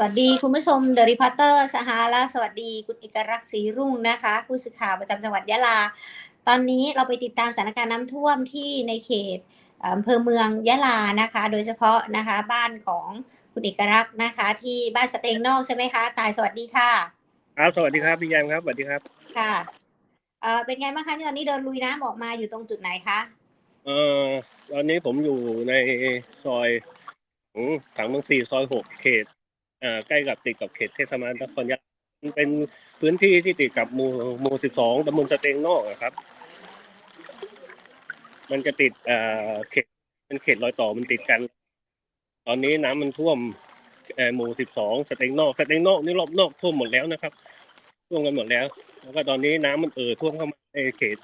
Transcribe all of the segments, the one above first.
วัสดีคุณผู้ชมเดอะรีพอร์เตอร์สหาและสวัสดีคุณเอกรักษ์ศรีรุ่งนะคะผู้สื่อข่าวประจำจังหวัดยะลา ตอนนี้เราไปติดตามสถานการณ์น้ำท่วมที่ในเขตอำเภอเมืองยะลานะคะ โดยเฉพาะนะคะบ้านของคุณเอกรักษ์นะคะ ที่บ้านสเตงนอกใช่ไหมคะ ตายสวัสดีค่ะ ครับสวัสดีครับพี่แยมครับสวัสดีครับค่ะเอ่อเป็นไงบ้างคะที่ตอนนี้เดินลุยน้ำออกมาอยู่ตรงจุดไหนคะเอ่อตอนนี้ผมอยู่ในซอยของถังเมืองสี่ซอยหกเขตเอ่อใกล้กับติดกับเขตเทศบาลนครยะลาเป็นพื้นที่ที่ติดกับหมู่หมู่สิบสองตำบลสเตงนอกอะครับ มันจะติดเอ่อเขตเป็นเขตรอยต่อมันติดกัน ตอนนี้น้ำมันท่วมเอ่อหมู่สิบสองสเตงนอกสเตงนอกนี่รอบนอกท่วมหมดแล้วนะครับท่วมกันหมดแล้ว แล้วก็ตอนนี้น้ำมันเอ่อท่วมเข้ามาในเขต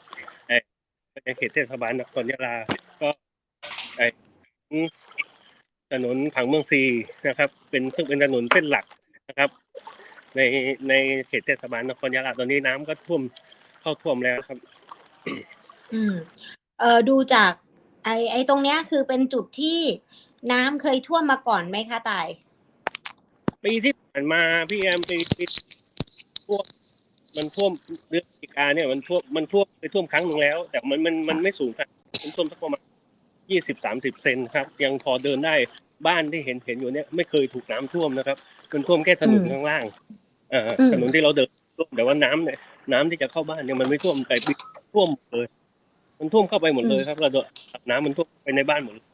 ในเขตเทศบาลนครยะลาก็ไอ ถนนผังเมืองซีนะครับ เป็นซึ่งเป็นถนนเส้นหลักนะครับ ในในเขตเทศบาลนครยะลาตอนนี้น้ำก็ท่วมเข้าท่วมแล้วครับ อืมเอ่อดูจาก ไอไอตรงเนี้ยคือเป็นจุดที่น้ำเคยท่วมมาก่อนไหมคะตายปีที่ผ่านมาพี่แอมปีปีท่วมมันท่วมเดือนพฤศจิกาเนี่ยมันท่วมมันท่วมไปท่วมครั้งหนึ่งแล้ว แต่มันมันมันไม่สูงครับมันท่วมสักประมาณ ยี่สิบสามสิบเซนครับยังพอเดินได้บ้านที่เห็นเห็นอยู่เนี่ยไม่เคยถูกน้ำท่วมนะครับมันท่วมแค่ถนนอืมข้างล่างเอ่ออมถนนที่เราเดินท่วมแต่ว่าน้ำเนี่ยน้ำที่จะเข้าบ้านเนี่ยมันไม่ท่วมแต่ท่วมหมดเลยมันท่วมเข้าไปหมดเลยครับเราโดนน้ำมันท่วมไปในบ้านหมดเลย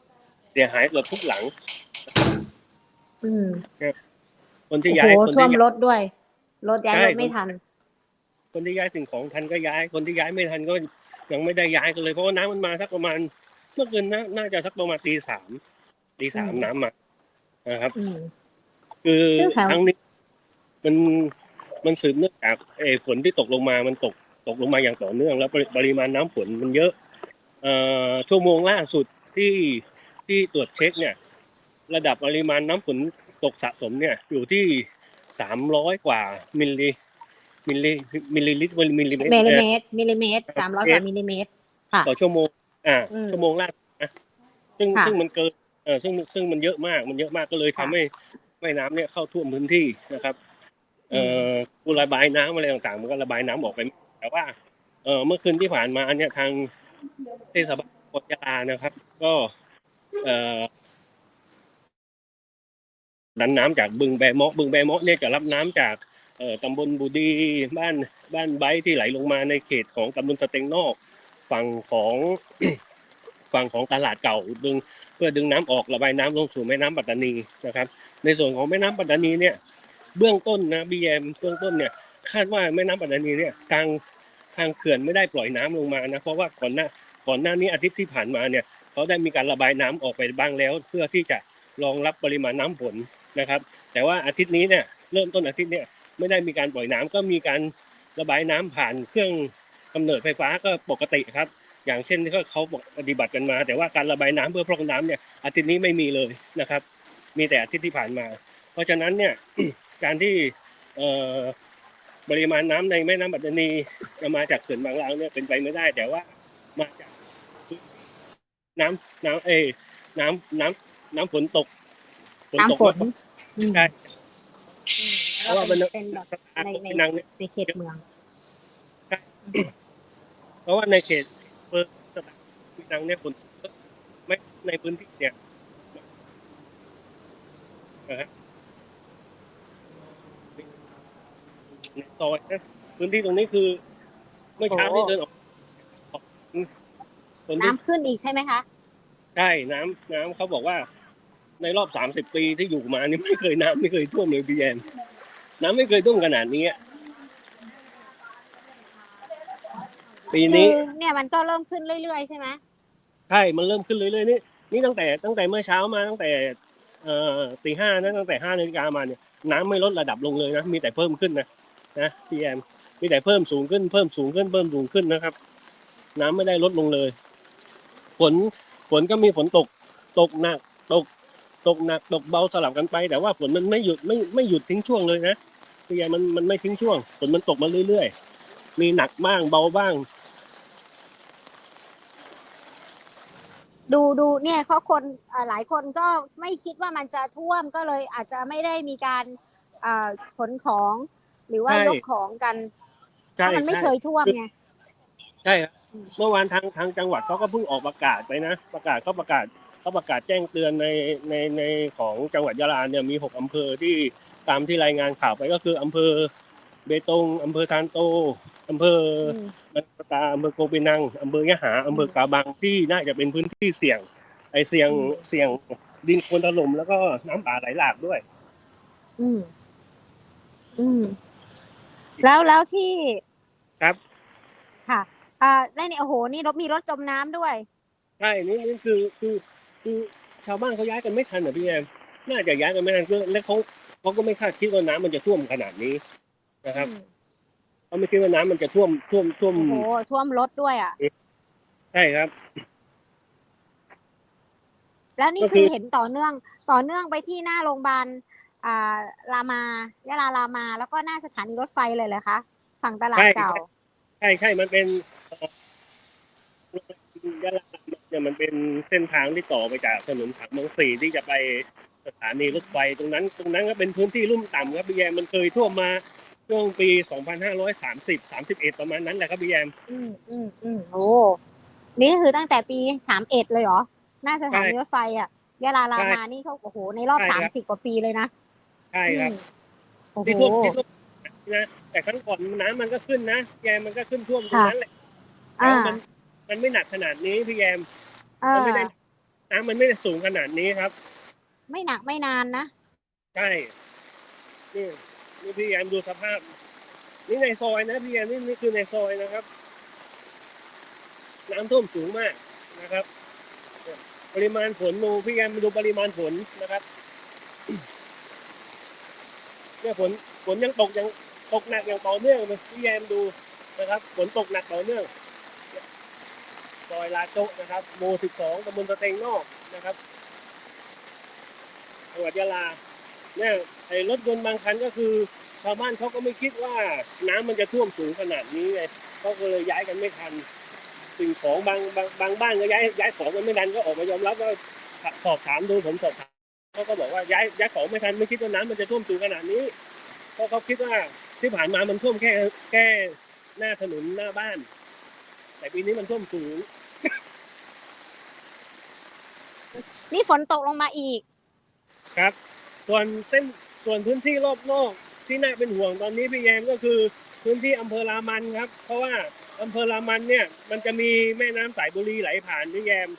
เสียหายเกือบทุกหลังอืมคนที่โอ้ย้ายโหคนท่วที่มย้ายรถด้วยรถย้ายใช่รถไม่ทัน คนที่ย้ายสิ่งของทันก็ย้าย คนที่ย้ายไม่ทันก็ยังไม่ได้ย้ายกันเลยเพราะว่าน้ำมันมาสักประมาณ เมื่อคืนน่าน่าจะสักประมาณตีสามตีสามอืมน้ำมานะครับ อืม คือซึ่งแถวครั้งนี้มันมันสืบเนื่องจากเออฝนที่ตกลงมามันตกตกลงมาอย่างต่อเนื่อง แล้วปริปริมาณน้ำฝนมันเยอะ เอ่อชั่วโมงล่าสุดที่ที่ตรวจเช็คเนี่ย ระดับปริมาณน้ำฝนตกสะสมเนี่ย อยู่ที่สามร้อยกว่ามิลลิมิลลิมิลลิลิตรมิลลิเมตรมิลลิเอ่อเมตรมิลลิเมตรสามร้อยกว่ามิลลิเมตร ค่ะ ต่อชั่วโมง อ่าอืมชั่วโมงล่าสุดนะซึ่งค่ะซึ่งมันเกินเออซึ่งซึ่งมันเยอะมากมันเยอะมากก็เลยทำค่ะให้แม่น้ำเนี่ยเข้าท่วมพื้นที่นะครับ เอ่อกูระบายน้ำอะไรต่างๆ มันก็ระบายน้ำออกไป แต่ว่า เออเมื่อคืนที่ผ่านมาเนี่ยทางเทศบาลกยาลานะครับ ก็เอ่อดันน้ำจากบึงแบเมาะบึงแบเมาะเนี่ยจะรับน้ำจากเอ่อตำบลบูดีบ้านบ้านไบท์ที่ไหลลงมาในเขตของตำบลสเต็งนอก ฝั่งของฝั่งของตลาดเก่าดึงเพื่อดึงน้ำออกระบายน้ำลงสู่แม่น้ำปัตตานีนะครับ ในส่วนของแม่น้ำปัตตานีเนี่ยเบื้องต้นนะบีเอ็มเบื้องต้นเนี่ยคาดว่าแม่น้ำปัตตานีเนี่ยทางทางเขื่อนไม่ได้ปล่อยน้ำลงมานะเพราะว่าก่อนหน้าก่อนหน้านี้อาทิตย์ที่ผ่านมาเนี่ยเขาได้มีการระบายน้ำออกไปบ้างแล้ว เพื่อที่จะรองรับปริมาณน้ำฝนนะครับ แต่ว่าอาทิตย์นี้เนี่ยเริ่มต้นอาทิตย์เนี่ยไม่ได้มีการปล่อยน้ำก็มีการระบายน้ำผ่านเครื่อง กำเนิดไฟฟ้าก็ปกติครับ อย่างเช่นที่เขาปฏิบัติกันมา แต่ว่าการระบายน้ำเพื่อพร่องน้ำเนี่ยอาทิตย์นี้ไม่มีเลยนะครับ มีแต่อาทิตย์ที่ผ่านมา เพราะฉะนั้นเนี่ยการที่เอ่อปริมาณน้ำในแม่น้ำปัตตานีจะมาจากเขื่อนบางลาวเนี่ยเป็นไปไม่ได้ แต่ว่ามาจากน้ำน้ำเอยน้ำน้ำน้ำฝนตกน้ำฝนตกอืมใช่อืมเพแล้วราะว่าก็มันเป็นเป็นแบบในในนังเนี่ยในเขตเมือง เพราะว่าในเขตเปิดสถานปีนังเนี่ยฝนตกไม่ในพื้นที่เนี่ยนะฮะในซอยนะพื้นที่ตรงนี้คือเมื่อเช้าที่เดินออกออกฝนที่น้ำขึ้นอีกใช่ไหมคะใช่น้ำน้ำเขาบอกว่า ในรอบสามสิบปีที่อยู่มานี่ไม่เคยน้ำไม่เคยท่วมเลยพี่แอนน้ำไม่เคยท่วมขนาดนี้ อะปีคืนี้อเนี่ยมันก็เริ่มขึ้นเรื่อยๆใช่ไหมใช่มันเริ่มขึ้นเรื่อยๆนี่นี่ตั้งแต่ตั้งแต่เมื่อเช้ามาตั้งแต่เอ่อตีห้านะตั้งแต่ห้านาฬิกามาเนี่ยน้ำไม่ลดระดับลงเลยนะมีแต่เพิ่มขึ้นนะนะพี่แอมมีแต่เพิ่มสูงขึ้นเพิ่มสูงขึ้นเพิ่มสูงขึ้นนะครับ น้ำไม่ได้ลดลงเลย ฝนฝนก็มีฝนตกตกหนักตกตกหนักตกเบาสลับกันไป แต่ว่าฝนมันไม่หยุดไม่ไม่หยุดทิ้งช่วงเลยนะพี่แอมมันมันไม่ทิ้งช่วงฝนมันตกมาเรื่อย ๆ มีหนักบ้างเบาบ้าง ดูดูเนี่ยเขาคนอ่าหลายคนก็ไม่คิดว่ามันจะท่วมก็เลยอาจจะไม่ได้มีการอ่าขนของ หรือว่าใช่ยกของกันเพใช่ราะมันไม่ใช่เคยท่วมไงใช่ครับอืมเมื่อวานทางทางจังหวัดเขาก็เพิ่งออกประกาศไปนะประกาศเขาประกาศเขาประกาศแจ้งเตือนในในในของจังหวัดยะลาเนี่ยมีหกอำเภอที่ตามที่รายงานข่าวไปก็คืออำเภอเบตงอำเภอทานโต อำเภออืมมันตาอำเภอโกปินังอำเภอยะหาอำเภอกาบังที่น่าจะเป็นพื้นที่เสี่ยง ไอเสี่ยงอืมเสี่ยงดินโคลนถล่มแล้วก็น้ำป่าไหลหลากด้วย อืม อืม แล้วแล้วที่ครับ ค่ะอ่าได้เนี่ยโอ้โห นี่รถมีรถจมน้ำด้วย ใช่นี่นี่คือคือคือชาวบ้านเขาย้ายกันไม่ทันเหรอพี่แอมน่าจะย้ายกันไม่ทันคือและเขาเขาก็ไม่คาดคิดว่าน้ำมันจะท่วมขนาดนี้นะครับอืม เขาไม่คิดว่าน้ำมันจะท่วมท่วมท่วมโอ้โหท่วมรถด้วยอะ ใช่ครับ แล้วนี่ก็คืคืออ เห็นต่อเนื่องต่อเนื่องไปที่หน้าโรงพยาบาลอ่ารามายะลารามา แล้วก็หน้าสถานีรถไฟเลยเหรอคะฝั่งตลาดเก่า ใช่ใช่มันเป็นเอ่อยะลาเนี่ยมันเป็นเส้นทางที่ต่อไปจากถนนผักเมืองสี่ที่จะไปสถานีรถไฟตรงนั้น ตรงนั้นก็เป็นพื้นที่ลุ่มต่ำครับพี่แยมมันเคยท่วมมา ช่วงปี 2530 31 ประมาณนั้นแหละครับพี่แยม อืมอืมอืมโอ้นี่คือตั้งแต่ปีสามเอ็ดเลยเหรอ หน้าสถานีใช่รถไฟอะยะลารามานี่เขาโอ้โห ในรอบ ใช่สามครับสิบกว่าปีเลยนะใช่ครับ อืมโอ้โห ที่ท่วมที่ท่วมนะแต่ครั้งก่อนน้ำมันก็ขึ้นนะแยมมันก็ขึ้นท่วมตรงนั้นแหละแต่อ่าว่ามันมันไม่หนักขนาดนี้พี่แยมเอมันอไม่ได้น้ำมันไม่ได้สูงขนาดนี้ครับ ไม่หนักไม่นานนะ ใช่นี่ นี่พี่แยมดูสภาพ นี่ในซอยนะพี่แยมนี่นี่คือในซอยนะครับ น้ำท่วมสูงมากนะครับ ปริมาณฝนดูพี่แยมดูปริมาณฝนนะครับเนี่ยฝนฝนยังตกยังตกหนักอย่างต่อเนื่องเลยพี่แยมดูนะครับ ฝนตกหนักต่อเนื่องซอยลาโจนะครับโมสิบสองตำบลตะเตงนอกนะครับจังหวัดยะลา เนี่ยไอ้รถยนต์บางคันก็คือชาวบ้านเขาก็ไม่คิดว่าน้ำมันจะท่วมสูงขนาดนี้ไงเขาก็เลยย้ายกันไม่ทัน สิ่งของบางบางบางบ้านก็ย้ายย้ายของกันไม่ทันก็ออกมายอมรับว่าสอบถามดูผมสอบถามเขาก็บอกว่าย้ายย้ายของไม่ทันไม่คิดว่าน้ำมันจะท่วมสูงขนาดนี้เพราะเขาคิดว่าที่ผ่านมามันท่วมแค่แค่หน้าถนนหน้าบ้าน แต่ปีนี้มันท่วมสูง นี่ฝนตกลงมาอีก ครับ ส่วนเส้นส่วนพื้นที่รอบนอกที่น่าเป็นห่วงตอนนี้พี่แยมก็คือพื้นที่อำเภอรามันครับ เพราะว่าอำเภอรามันเนี่ย มันจะมีแม่น้ำสายบุรีไหลผ่านพี่แยม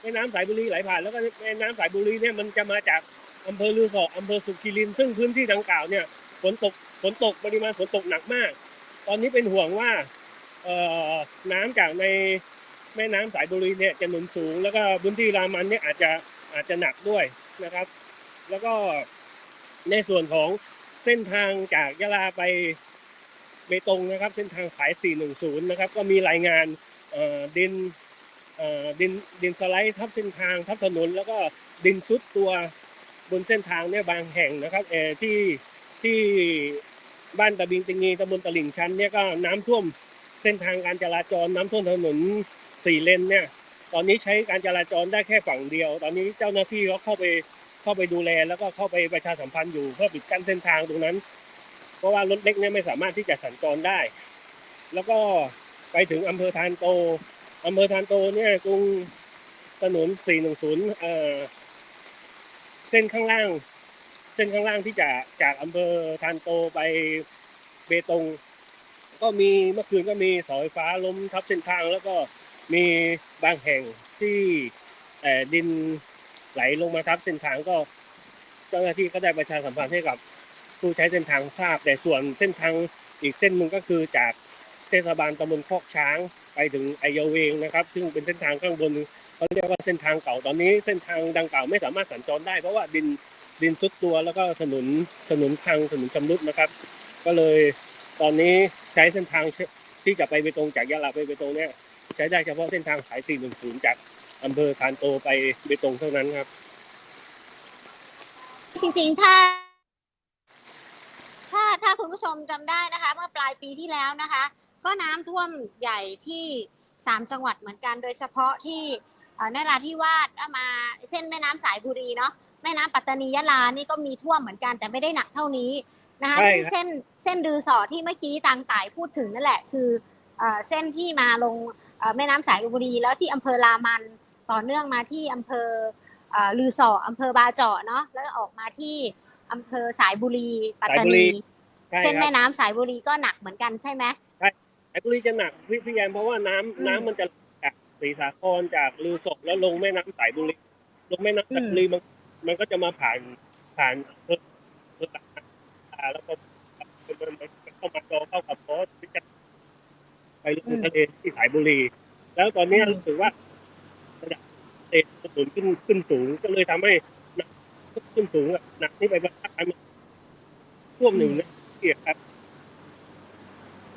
แม่น้ำสายบุรีไหลผ่านแล้วก็แม่น้ำสายบุรีเนี่ยมันจะมาจากอำเภอลือสออำเภอสุขิรินซึ่งพื้นที่ดังกล่าวเนี่ยฝนตกฝนตกปริมาณฝนตกหนักมาก ตอนนี้เป็นห่วงว่าเอ่อน้ำจากในแม่น้ำสายบุรีเนี่ยจะหนุนสูง แล้วก็พื้นที่รามันเนี่ยอาจจะอาจจะหนักด้วยนะครับ แล้วก็ในส่วนของเส้นทางจากยะลาไปเบตงนะครับ เส้นทางสาย 410 นะครับ ก็มีรายงานดินดินดินสไลด์ทับเส้นทางทับถนน แล้วก็ดินซุดตัวบนเส้นทางเนี่ยบางแห่งนะครับเอที่ที่บ้านตะบิงติงีตำบลตลิ่งชันเนี่ยก็น้ำท่วมเส้นทางการจราจรน้ำท่วมถนนสี่เลนเนี่ย ตอนนี้ใช้การจราจรได้แค่ฝั่งเดียว ตอนนี้เจ้าหน้าที่เขาเข้าไป เข้าไปดูแลแล้วก็เข้าไปประชาสัมพันธ์อยู่เพื่อปิดกั้นเส้นทางตรงนั้น เพราะว่ารถเล็กเนี่ยไม่สามารถที่จะสัญจรได้ แล้วก็ไปถึงอำเภอทานโตอำเภอทานโตเนี่ยตรงถนน 410เอ่อเส้นข้างล่าง เส้นข้างล่างที่จะจากอำเภอทานโตไปเบตงก็มีเมื่อคืนก็มีเสาไฟฟ้าล้มทับเส้นทาง แล้วก็มีบางแห่งที่ดิน ไหลลงมาทับเส้นทางก็ เจ้าหน้าที่ก็ได้ประชาสัมพันธ์ให้กับผู้ใช้เส้นทางทราบ แต่ส่วนเส้นทางอีกเส้นหนึ่งก็คือจากเทศบาลตำบลคอกช้างไปถึงไอยาเวงนะครับ ซึ่งเป็นเส้นทางข้างบนเขาเรียกว่าเส้นทางเก่าตอนนี้เส้นทางดังกล่าวไม่สามารถสัญจรได้เพราะว่าดินดินซุดตัวแล้วก็ถนนถนนพังถนนชำรุดนะครับ ก็เลยตอนนี้ใช้เส้นทางที่จะไปเบตงจากยะลาไปเบตงเนี่ยใช้ได้เฉพาะเส้นทางสาย 410 จาก อำเภอทานโตไปเบตงเท่านั้นครับ จริงๆ ถ้า ถ้าถ้าคุณผู้ชมจำได้นะคะ เมื่อปลายปีที่แล้วนะคะ ก็น้ำท่วมใหญ่ที่สามจังหวัดเหมือนกันโดยเฉพาะที่เอ่อนราธิวาสเอามาเส้นแม่น้ำสายบุรีเนาะแม่น้ำปัตตานียะลานี่ก็มีท่วมเหมือนกันแต่ไม่ได้หนักเท่านี้นะคะใช่ซึ่งครับเส้นเส้นดือสอที่เมื่อกี้ตังต่ายพูดถึงนั่นแหละคือเอ่อเส้นที่มาลงเอ่อแม่น้ำสายบุรีแล้วที่อำเภอรามัน ต่อเนื่องมาที่อำเภอเอ่อลือสออำเภอบาเจาะเนาะแล้วออกมาที่อำเภอสายบุรีปัตตาสายบุรีนีใช่เส้นครัแม่บน้ำสายบุรีก็หนักเหมือนกันใช่ไหมสายบุรีจะหนักพี่พี่แยมเพราะว่าน้ำอืมน้ำมันจะจากศรีสาครจากลือศกแล้วลงแม่น้ำสายบุรีลงแม่น้ำสายบุรีมันมันก็จะมาผ่านผ่านอำเภออำเภอตากอ่าแล้วก็มันมันมันเข้ามาจอเข้ากับโพสที่จะไปลงทะเลที่สายบุรี แล้วตอนนี้รู้สึกว่าระดับ เตะถนนขึ้นขึ้นสูง ก็เลยทำให้น้ำขึ้นสูงอะหนักที่ไปภาคใต้มันท่วมหนึ่งนะเกียครับ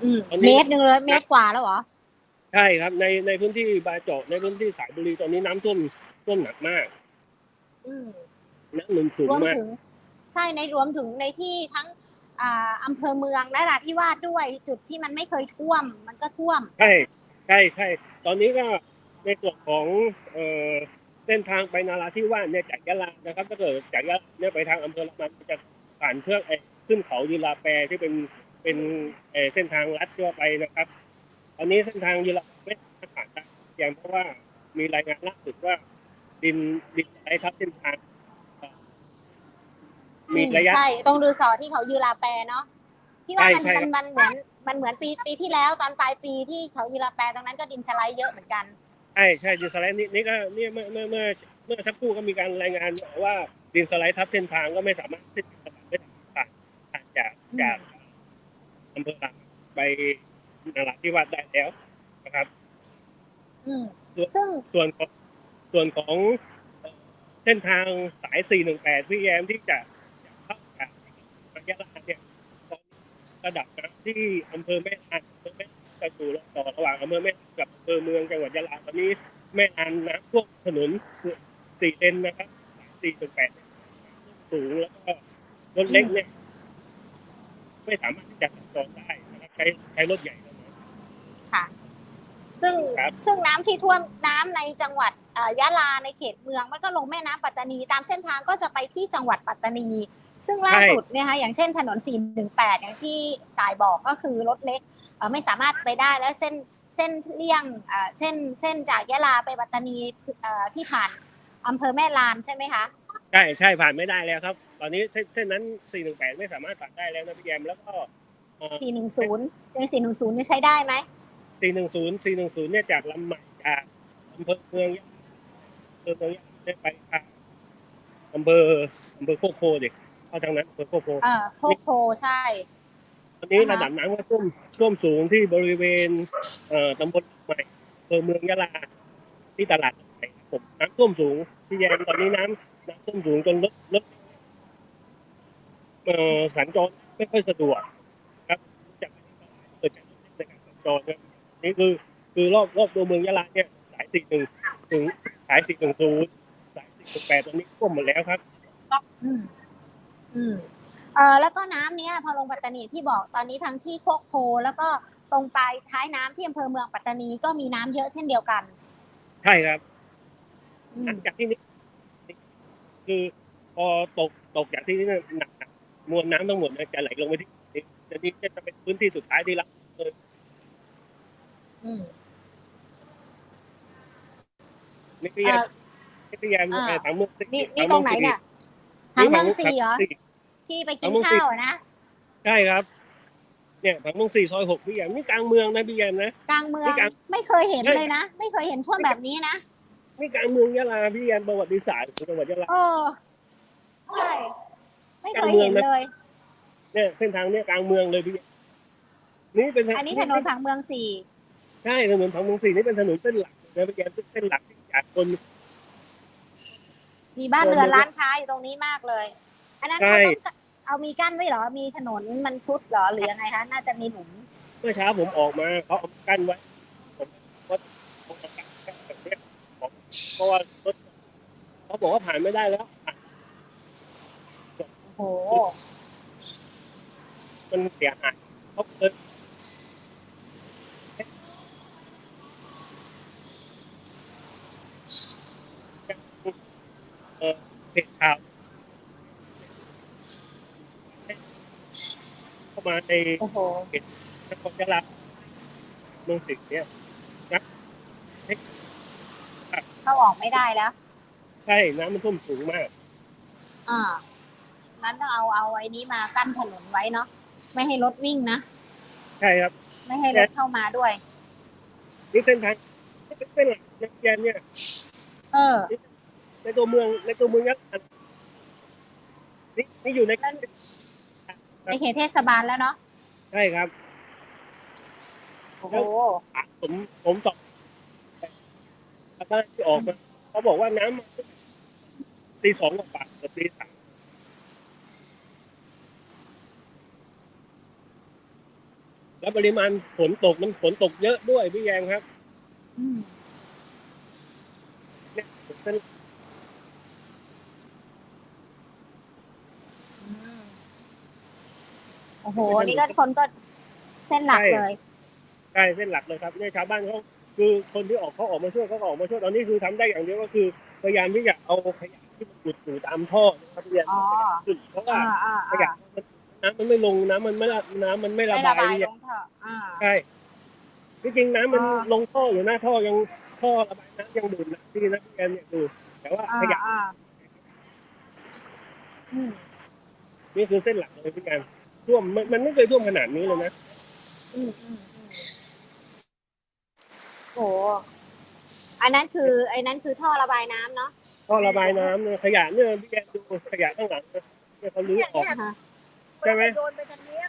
อืมตอนนี้เมตรหนึ่งเลยเมตรกว่าแล้วเหรอใช่ครับ ในในพื้นที่บาเจาะในพื้นที่สายบุรีตอนนี้น้ำท่วมท่วมหนักมากอืมน้ำหนุนสูงรวมมากถึงใช่ในรวมถึงในที่ทั้งอ่าอำเภอเมืองและนราธิวาสด้วยจุดที่มันไม่เคยท่วม มันก็ท่วม ใช่ใช่ใช่ตอนนี้ก็ ในส่วนของเอ่อเส้นทางไปนาราธิวาสเนี่ยจากยะลานะครับถ้าเกิดจากยะลาเนี่ยไปทางอำเภอละมันจะผ่านเพื่อไอ้ขึ้นเขายีราแปรที่เป็นเป็นเอ่อเส้นทางลัดทั่วไปนะครับตอนนี้เส้นทางยีราแปรไม่สามารถผ่านได้อย่างเพราะว่ามีรายงานล่าสุดว่า ดินดินไหลทับเส้นทางเอ่อมีระยะใช่ตรงดูสอที่เขายูราแปรเนาะที่ว่าใช่มันใช่มันมันเหมือนมันเหมือนปีปีที่แล้วตอนปลายปีที่เขายูราแปรตรงนั้นก็ดินสไลด์เยอะเหมือนกัน ใช่ใช่ดินสไลด์นี่นี่ก็เนี่ยเมื่อเมื่อเมื่อเมื่อสักครู่ก็มีการรายงานว่าดินสไลด์ทับเส้นทางก็ไม่สามารถที่จะไม่ผ่านผ่านจากจากอำเภอหลักไปนราธิวาสได้แล้วนะครับอืมซึ่งส่วนของส่วนของเส้นทางสาย 418พี่แยมที่จะเข้าจากมายะลาเนี่ยตอนระดับน้ำที่อำเภอแม่ลานอำเภอแม่ ลานจะอยู่ต่อระหว่างอำเภอแม่ลานกับอำเภอเมืองจังหวัดยะลาตอนนี้แม่ลานน้ำท่วมถนนสี่เลนนะครับสาย418สูงแล้วก็รถเล็กเนี่ยไม่สามารถที่จะสัญจรได้นะครับใช้ใช้รถใหญ่เท่านั้น ค่ะ ซึ่งครับ ซึ่งน้ำที่ท่วมน้ำในจังหวัดเอ่อยะลาในเขตเมืองมันก็ลงแม่น้ำปัตตานี ตามเส้นทางก็จะไปที่จังหวัดปัตตานี ซึ่งล่าสุดเนี่ยค่ะอย่างเช่นถนน 418 อย่างที่กายบอกก็คือรถเล็กเอ่อ ไม่สามารถไปได้แล้วเส้นเส้นเลี่ยงเอ่อเส้นเส้นจากยะลาไปปัตตานีเอ่อที่ผ่านอำเภอแม่ลานใช่ไหมคะใช่ใช่ผ่านไม่ได้แล้วครับ ตอนนี้เส้นเส้นนั้น 418 ไม่สามารถผ่านได้แล้วนะพี่แยมแล้วก็เอ่อ410ยัง410จะใช้ได้ไหม410 410เนี่ยจากลำใหม่จากอำเภอเมืองอำเภอเมืองเนี่ยไปทางอำเภออำเภอโคกโพเด็กเข้าทางนั้นอำเภอโคกโพเออโคกโพใช่ ตอนนี้อ่าฮะระดับน้ำก็ท่วมท่วมสูงที่บริเวณเอ่อตำบลใหม่อำเภอเมืองยะลา ที่ตลาดใหม่ครับผมน้ำท่วมสูงพี่แยมตอนนี้น้ำน้ำท่วมสูงจนรถรถเอ่อสัญจรไม่ค่อยสะดวกครับจากเกิดจากในการสัญจรเนี่ยนี่คือคือรอบรอบตัวเมืองยะลาเนี่ยสายสี่หนึ่งถึงสายสี่หนึ่งศูนย์สายสี่แปดตอนนี้ท่วมหมดแล้วครับ อืม อืม เออแล้วก็น้ำเนี้ยพอลงปัตตานีที่บอกตอนนี้ทั้งที่โคกโพแล้วก็ตรงปลายท้ายน้ำที่อำเภอเมืองปัตตานีก็มีน้ำเยอะเช่นเดียวกัน ใช่ครับอืหลัมงจากที่นี้คือพอตกตกจากที่นี่หนักๆมวลน้ำทั้งหมดเนี่ยจะไหลลงไปที่นี่จะนี้จะเป็นพื้นที่สุดท้ายที่รับอืมนี่พี่แยมนี่พี่แยมอ่าเอ่อถังเมืองนี่นี่ตรงไหนเนี่ยทางเมืองสี่เหรอ ที่ไปกินข้าวอะนะใช่ครับ เนี่ยถังเมืองสี่ซอยหกพี่แยมนี่กลางเมืองนะพี่แยมนะ กลางเมือง นี่กลาง ไม่เคยเห็นเลยนะ ไม่เคยเห็นท่วมแบบนี้นะนี่กลางเมืองยะลาพี่แยมประวัติศาสตร์ของจังหวัดยะลา เออใช่ไม่เคยเห็นเลย เนี่ยเส้นทางเนี่ยกลางเมืองเลยพี่แยมนี่เป็นอันนี้ถนนผังเมืองสี่ใช่ถนนถังเมืองสี่นี่เป็นถนนเส้นหลักนะพี่แยมเส้นหลักที่จากคนมีบ้านเรือนร้านค้าอยู่ตรงนี้มากเลย อันนั้นใช่ เขาต้องเอามีกั้นไว้เหรอ มีถนนมันซุดเหรอหรือยังไงคะ น่าจะมีหลุม เมื่อเช้าผมออกมาเขาเอากั้นไว้ผมว่าเขาเอากั้นแบบเนี้ยผมเพราะว่ารถเขาบอกว่าผ่านไม่ได้แล้ว โอ้โห มันเสียหายเขาเลยเออเพจข่าว มา ในโอ้โหนครยะลาเมืองสิงห์เนี่ยเข้าออกไม่ได้แล้ว ใช่น้ำมันท่วมสูงมาก อ่านั้นต้องเอาเอาไอ้นี้มากั้นถนนไว้เนาะไม่ให้รถวิ่งนะใช่ครับ ไม่ให้รถเข้ามาด้วยนี่เส้นทางเส้นหลักในแกนเนี่ย เออ ในตัวเมืองในตัวเมืองยะลานี่นี่อยู่ใน ในเขตเทศบาลแล้วเนาะใช่ครับ โอ้โหผมผมตอบชาวบ้านที่ออกมาเขาบอกว่าน้ำมาตีสองกว่าๆเกือบตีสามแล้วปริมาณฝนตกมันฝนตกเยอะด้วยพี่แยงครับอืมเนี่ยเป็น อืม โอ้โหนี่ก็คนก็เส้นหลักเลยใช่เส้นหลักเลยครับเนี่ยชาวบ้านเขาคือคนที่ออกเขาออกมาช่วยเขาก็ออกมาช่วยตอนนี้คือทำได้อย่างเดียวก็คือพยายามที่จะเอาขยะที่มันอุดอยู่ตามท่อนะครับพี่แยงอ๋อขึ้นเพราะว่าอ่าอ่าขยะอ่ามันน้ำมันไม่ลงน้ำมันไม่ละน้ำมันไม่ระไม่บาระยบายพี่แยลงงเถอะอ่าใช่ที่จริงน้ำมันอ่าลงท่ออยู่หน้าท่อยังท่อระบายน้ำยังดูดน้ำที่นักเรียนเนี่ยดูแต่ว่าอ่าขยะอ่าอืมนี่คือเส้นหลักเลยพี่แอน ท่วมมันมันไม่เคยท่วมขนาดนี้เลยนะอืมอืมอืมโอ้อันนั้นคือไอ้นั้นคือท่อระบายน้ำเนาะท่อระบายน้ำเนี่ยขยะเนี่ยพี่แอนดูขยะข้างหลังเนี่ยเนี่ยเขาลื้อออก อ่าฮะใช่ไหมโดนไปทางเนี้ย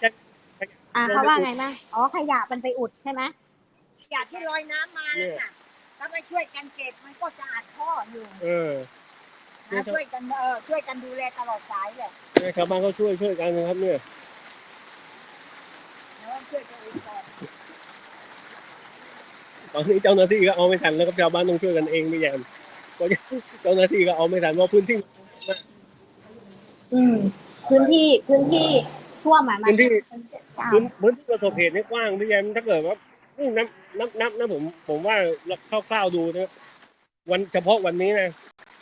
อ่าเขาว่าไงบ้างอ๋อขยะมันไปอุดใช่ไหมอยากที่ลอยน้ำมานั่นน่ะถ้าไม่ช่วยกันเก็บมันก็จะอัดท่ออยู่เออนะช่วยกันเออช่วยกันดูแลตลอดสายเลยเนี่ยชาวบ้านเขาช่วยช่วยกันนะครับเนี่ยแล้วช่วย ตัวเองก่อนตอนนี้เจ้าหน้าที่ก็เอาไม่ทันแล้วก็ชาวบ้านต้องช่วยกันเองพี่แอนเพราะเจ้าหน้าที่ก็เอาไม่ทันเพราะพื้นที่อืมพื้นที่พื้นที่ท่วมอะมันพื้นที่อ่าพื้นพื้นที่ประสบเหตุนี่กว้างพี่แอนถ้าเกิดว่านี่นับนับนับนะผมผมว่าคร่าวๆดูนะวันเฉพาะวันนี้นะ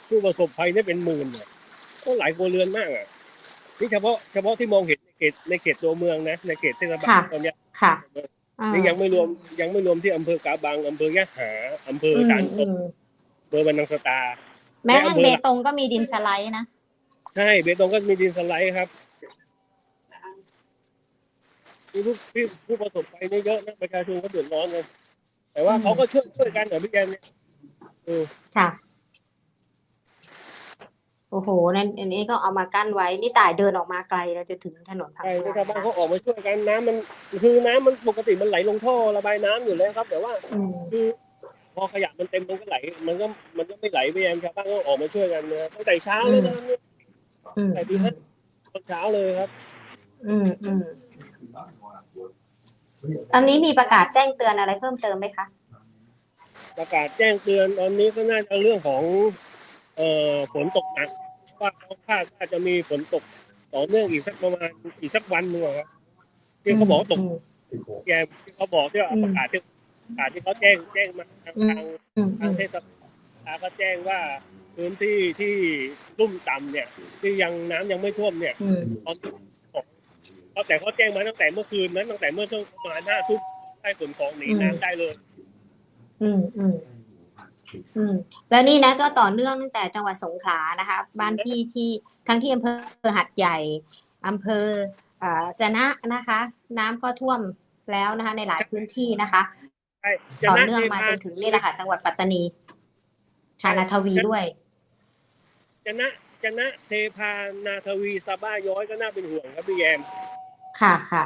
ผู้ประสบภัยเนี่ยเป็นหมื่นเนี่ยก็หลายครัวเรือนมากอะนี่เฉพาะเฉพาะที่มองเห็นในเข ตในเขตตัวเมืองนะในเขตเทศบาลตอนเนี้ยค่ะอ่านี่ยังไม่รวมยังไม่รวมที่อำเภอกาบังอำเภอยะหาอำเภออืมด่านตอืกมอำเภอบันนังสตา แม้กระทั่งและอำเภอเบตงก็มีดินสไลด์นะใช่เบตงก็มีดินสไลด์ครับมีผู้ผู้ผู้ประสบภัยเนี่ยเยอะนะประชาชนก็เดือดร้อนเลยแต่ว่าอืมเขาก็ช่วยช่วยกันเหรอพี่แกนเนี่ยเออค่ะ โอ้โหนั่นอันนี้ก็เอามากั้นไว้ นี่ต่ายเดินออกมาไกลแล้วจะถึงถนนพังใช่งาชาวบ้านเขาออกมาช่วยกันน้ำมันคือน้ำมันปกติมันไหลลงท่อระบายน้ำอยู่แล้วครับ แต่ว่าอืมคือพอขยะมันเต็มมันก็ไหล มันก็มันก็ไม่ไหลไปเองชาวบ้านก็ออกมาช่วยกันนะตั้งแต่เช้าเลยนะเนี่ยอืมแต่ดีนะตอนเช้าเลยครับ อืมอืมตอนนี้มีประกาศแจ้งเตือนอะไรเพิ่มเติมไหมคะประกาศแจ้งเตือนตอนนี้ก็น่าจะเรื่องของ เอ่อฝนตกหนัก ว่าเขาคาดว่าจะมีฝนตกต่อเนื่องอีกสักประมาณอีกสักวันหนึงอะครับที่เขาบอกว่าตกแกมที่เขาบอกที่ว่าอืมประกาศที่ประกาศที่เขาแจ้งแจ้งมาทางอืมทาง อืมทางเทศบาลก็แจ้งว่าพื้นที่ที่ลุ่มต่ำเนี่ย ที่ยังน้ำยังไม่ท่วมเนี่ยอืมตอนนี้ของเขาแต่เขาแจ้งมาตั้งแต่เมื่อคืนนั้นตั้งแต่เมื่อช่วงประมาณห้าทุ่มได้ขนของหนีน้ำได้เลย อืมอืม อืมแล้วนี่นะก็ต่อเนื่องตั้งแต่จังหวัดสงขลานะคะ บ้านพี่ที่ทั้งที่อำเภอหัดใหญ่อำเภออ่าจะนะนะคะ น้ำก็ท่วมแล้วนะคะ ในหลายพื้นที่นะคะ ใช่จะต่อน่าเนื่องมาจนถึงนี่แหละค่ะจังหวัดปัตตานีค่ะนาทวีด้วยจะนะจะนะเทพานาทวีซาบ้าย้อยก็น่าเป็นห่วงครับพี่แยม ค่ะค่ะ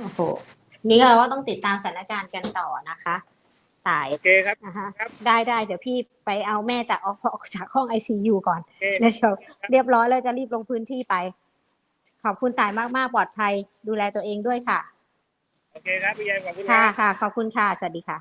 โอ้โหนี่เราก็ต้องติดตามสถานการณ์กันต่อนะคะ ตายโอเคครับนะคะครับได้ได้เดี๋ยวพี่ไปเอาแม่จากออกออกจากห้องไอซียูก่อนโอเคเดี๋ยวเดี๋ยวเรียบร้อยแล้วจะรีบลงพื้นที่ไป ขอบคุณตายมากๆปลอดภัย ดูแลตัวเองด้วยค่ะ โอเคครับพี่แยมขอบคุณคค่ะรับค่ะขอบคุณค่ะ สวัสดีค่ะ